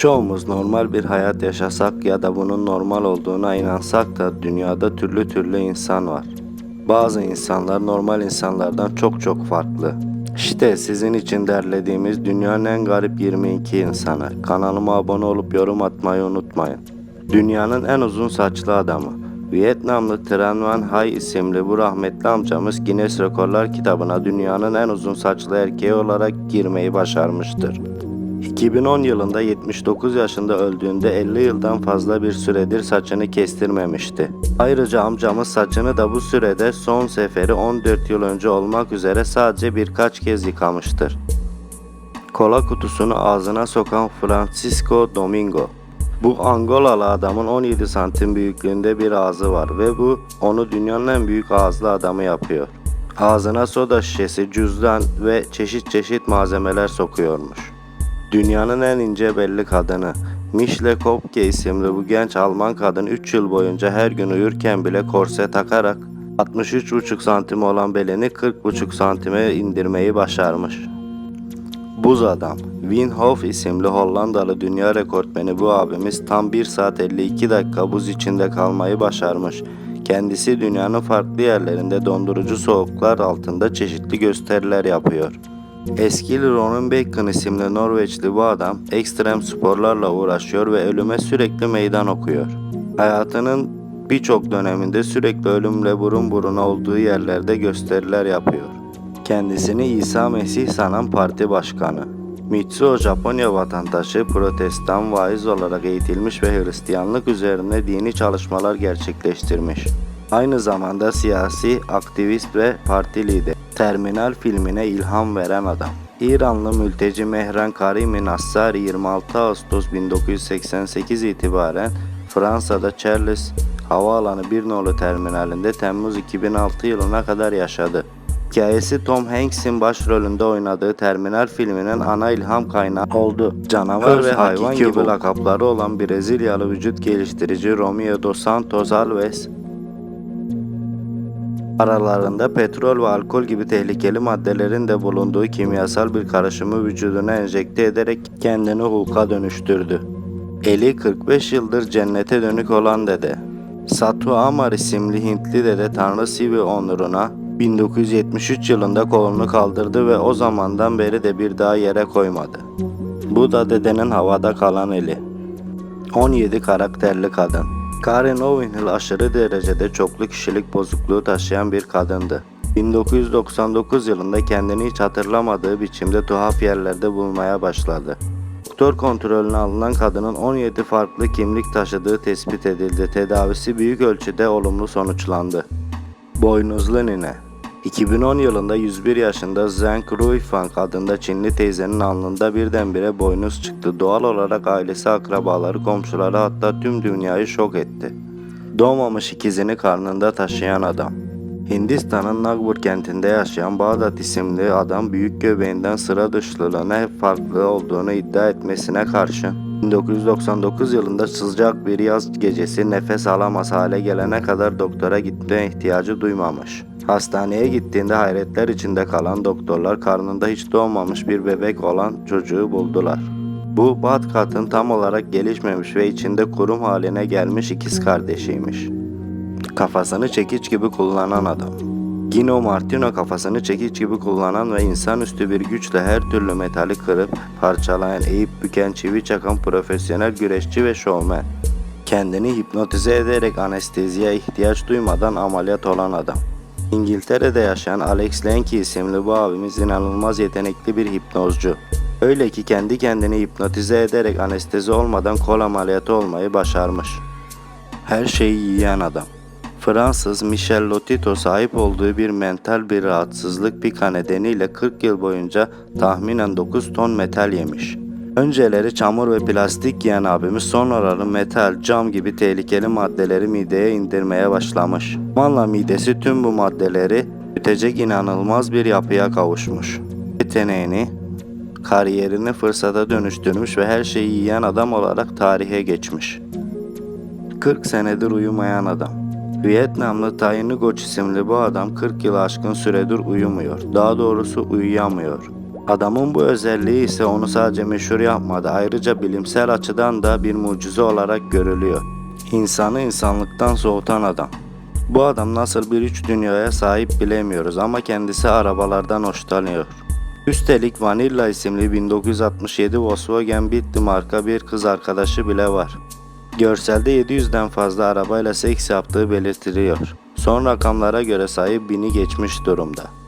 Çoğumuz normal bir hayat yaşasak ya da bunun normal olduğuna inansak da dünyada türlü türlü insan var. Bazı insanlar normal insanlardan çok çok farklı. İşte sizin için derlediğimiz dünyanın en garip 22 insanı. Kanalıma abone olup yorum atmayı unutmayın. Dünyanın en uzun saçlı adamı. Vietnamlı Tran Van Hay isimli bu rahmetli amcamız Guinness Rekorlar kitabına dünyanın en uzun saçlı erkeği olarak girmeyi başarmıştır. 2010 yılında 79 yaşında öldüğünde 50 yıldan fazla bir süredir saçını kestirmemişti. Ayrıca amcamız saçını da bu sürede son seferi 14 yıl önce olmak üzere sadece birkaç kez yıkamıştır. Kola kutusunu ağzına sokan Francisco Domingo. Bu Angolalı adamın 17 santim büyüklüğünde bir ağzı var ve bu onu dünyanın en büyük ağızlı adamı yapıyor. Ağzına soda şişesi, cüzdan ve çeşit çeşit malzemeler sokuyormuş. Dünyanın en ince belli kadını. Michelle Kopke isimli bu genç Alman kadın 3 yıl boyunca her gün uyurken bile korse takarak 63,5 santim olan belini 40,5 santime indirmeyi başarmış. Buz Adam Wim Hof isimli Hollandalı dünya rekortmeni bu abimiz tam 1 saat 52 dakika buz içinde kalmayı başarmış. Kendisi dünyanın farklı yerlerinde dondurucu soğuklar altında çeşitli gösteriler yapıyor. Eskil Ronun Bacon isimli Norveçli bu adam ekstrem sporlarla uğraşıyor ve ölüme sürekli meydan okuyor. Hayatının birçok döneminde sürekli ölümle burun buruna olduğu yerlerde gösteriler yapıyor. Kendisini İsa Mesih sanan parti başkanı. Mitsuo Japonya vatandaşı, protestan, vaiz olarak eğitilmiş ve Hristiyanlık üzerine dini çalışmalar gerçekleştirmiş. Aynı zamanda siyasi, aktivist ve parti lideri. Terminal filmine ilham veren adam. İranlı mülteci Mehran Karimi Nassari 26 Ağustos 1988 itibaren Fransa'da Charles Havaalanı bir nolu terminalinde Temmuz 2006 yılına kadar yaşadı. Hikayesi Tom Hanks'in başrolünde oynadığı Terminal filminin ana ilham kaynağı oldu. Canavar Öz ve hayvan gibi Hulk. lakapları olan Brezilyalı vücut geliştirici Romeo dos Santos Alves Aralarında petrol ve alkol gibi tehlikeli maddelerin de bulunduğu kimyasal bir karışımı vücuduna enjekte ederek kendini Hulk'a dönüştürdü. Eli 45 yıldır cennete dönük olan dede. Satu Amar isimli Hintli dede Tanrı Sivi onuruna 1973 yılında kolunu kaldırdı ve o zamandan beri de bir daha yere koymadı. Bu da dedenin havada kalan eli. 17 karakterli kadın. Karen Owenhill aşırı derecede çoklu kişilik bozukluğu taşıyan bir kadındı. 1999 yılında kendini hiç hatırlamadığı biçimde tuhaf yerlerde bulmaya başladı. Doktor kontrolüne alınan kadının 17 farklı kimlik taşıdığı tespit edildi. Tedavisi büyük ölçüde olumlu sonuçlandı. Boynuzlu Nine 2010 yılında 101 yaşında Zhang Ruifang adında Çinli teyzenin alnında birdenbire boynuz çıktı. Doğal olarak ailesi, akrabaları, komşuları hatta tüm dünyayı şok etti. Doğmamış ikizini karnında taşıyan adam. Hindistan'ın Nagpur kentinde yaşayan Bağdat isimli adam büyük göbeğinden sıra dışlılığına hep farklı olduğunu iddia etmesine karşın 1999 yılında sıcak bir yaz gecesi nefes alamaz hale gelene kadar doktora gitme ihtiyacı duymamış. Hastaneye gittiğinde hayretler içinde kalan doktorlar karnında hiç doğmamış bir bebek olan çocuğu buldular. Bu Batkat'ın tam olarak gelişmemiş ve içinde kurum haline gelmiş ikiz kardeşiymiş. Kafasını çekiç gibi kullanan adam. Gino Martino kafasını çekiç gibi kullanan ve insanüstü bir güçle her türlü metali kırıp parçalayan, eğip büken, çivi çakan profesyonel güreşçi ve şovmen. Kendini hipnotize ederek anesteziye ihtiyaç duymadan ameliyat olan adam. İngiltere'de yaşayan Alex Lenky isimli bu abimiz inanılmaz yetenekli bir hipnozcu. Öyle ki kendi kendini hipnotize ederek anestezi olmadan kol ameliyatı olmayı başarmış. Her şeyi yiyen adam. Fransız Michel Lotito sahip olduğu bir mental bir rahatsızlık pika nedeniyle 40 yıl boyunca tahminen 9 ton metal yemiş. Önceleri çamur ve plastik yiyen abimiz sonraları metal, cam gibi tehlikeli maddeleri mideye indirmeye başlamış. Zamanla midesi tüm bu maddeleri ütecek inanılmaz bir yapıya kavuşmuş. Yeteneğini, kariyerini fırsata dönüştürmüş ve her şeyi yiyen adam olarak tarihe geçmiş. 40 senedir uyumayan adam. Vietnamlı Tay Ngoc isimli bu adam 40 yıl aşkın süredir uyumuyor. Daha doğrusu uyuyamıyor. Adamın bu özelliği ise onu sadece meşhur yapmadı. Ayrıca bilimsel açıdan da bir mucize olarak görülüyor. İnsanı insanlıktan soğutan adam. Bu adam nasıl bir üç dünyaya sahip bilemiyoruz ama kendisi arabalardan hoşlanıyor. Üstelik Vanilla isimli 1967 Volkswagen Beetle marka bir kız arkadaşı bile var. Görselde 700'den fazla arabayla seks yaptığı belirtiliyor. Son rakamlara göre sayı bini geçmiş durumda.